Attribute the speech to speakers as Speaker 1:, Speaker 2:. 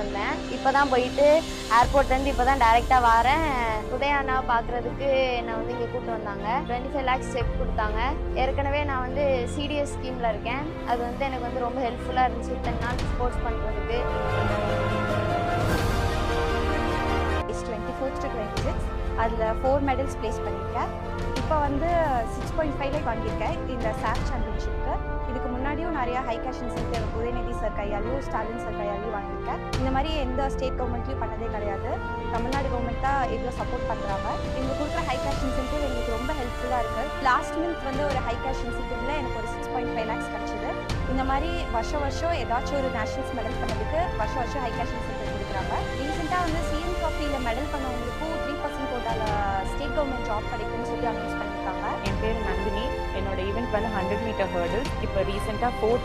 Speaker 1: வந்தேன். இப்போ தான் போயிட்டு ஏர்போர்ட்லேருந்து இப்போ தான் டேரெக்டாக வரேன். உதயானா பார்க்குறதுக்கு என்னை வந்து இங்கே கூப்பிட்டு வந்தாங்க. டுவெண்ட்டி ஃபைவ் லேக்ஸ் செக் கொடுத்தாங்க. ஏற்கனவே நான் வந்து சிடிஎஸ் ஸ்கீமில் இருக்கேன். அது வந்து எனக்கு வந்து ரொம்ப ஹெல்ப்ஃபுல்லாக இருந்துச்சு. இத்தனை நாள் ஸ்போர்ட்ஸ் பண்ணுறதுக்கு
Speaker 2: அதில் ஃபோர் மெடல்ஸ் ப்ளேஸ் பண்ணியிருக்கேன் இப்போ வந்து சிக்ஸ் பாயிண்ட் ஃபைவ்ல வாங்கியிருக்கேன். இந்த சாப் சாம்பியன்ஷிப்க்கு இதுக்கு முன்னாடியும் நிறையா ஹை கேஷன் சென்டர் உதயநிதி சார் கையாலையும் ஸ்டாலின் சார் கையாலையும் வாங்கியிருக்கேன். இந்த மாதிரி எந்த ஸ்டேட் கவர்மெண்ட்லையும் பண்ணதே கிடையாது. தமிழ்நாடு கவர்மெண்ட் தான் இவ்வளோ சப்போர்ட் பண்ணுறாங்க இவங்க கொடுக்குற ஹை கேஷ் இன்சென்டிவ் எங்களுக்கு ரொம்ப ஹெல்ப்ஃபுல்லாக இருக்குது லாஸ்ட் மந்த் வந்து ஒரு ஹை கேஷ் இன்சென்டிவ்ல எனக்கு ஒரு சிக்ஸ் பாயிண்ட் ஃபைவ் லேக்ஸ் கிடச்சிது. இந்த மாதிரி வருஷம் வருஷம் ஏதாச்சும் ஒரு நேஷனல்ஸ் மெடல் பண்ணதுக்கு வருஷம் வருஷம் ஹை கேஷ் இன்சென்டிவ் கொடுக்குறாங்க. ரீசெண்டாக வந்து சிஎம் ட்ராஃபியில் மெடல் பண்ண கவர்மெண்ட் ஜாப் கிடைக்கும்னு சொல்லி அனௌன்ஸ் பண்ணியிருக்காங்க
Speaker 3: என் பேர் நந்தினி. என்னோட ஈவெண்ட் வந்து ஹண்ட்ரட் மீட்டர் ஹர்டில் இப்போ ரீசெண்டாக ஃபோர்த்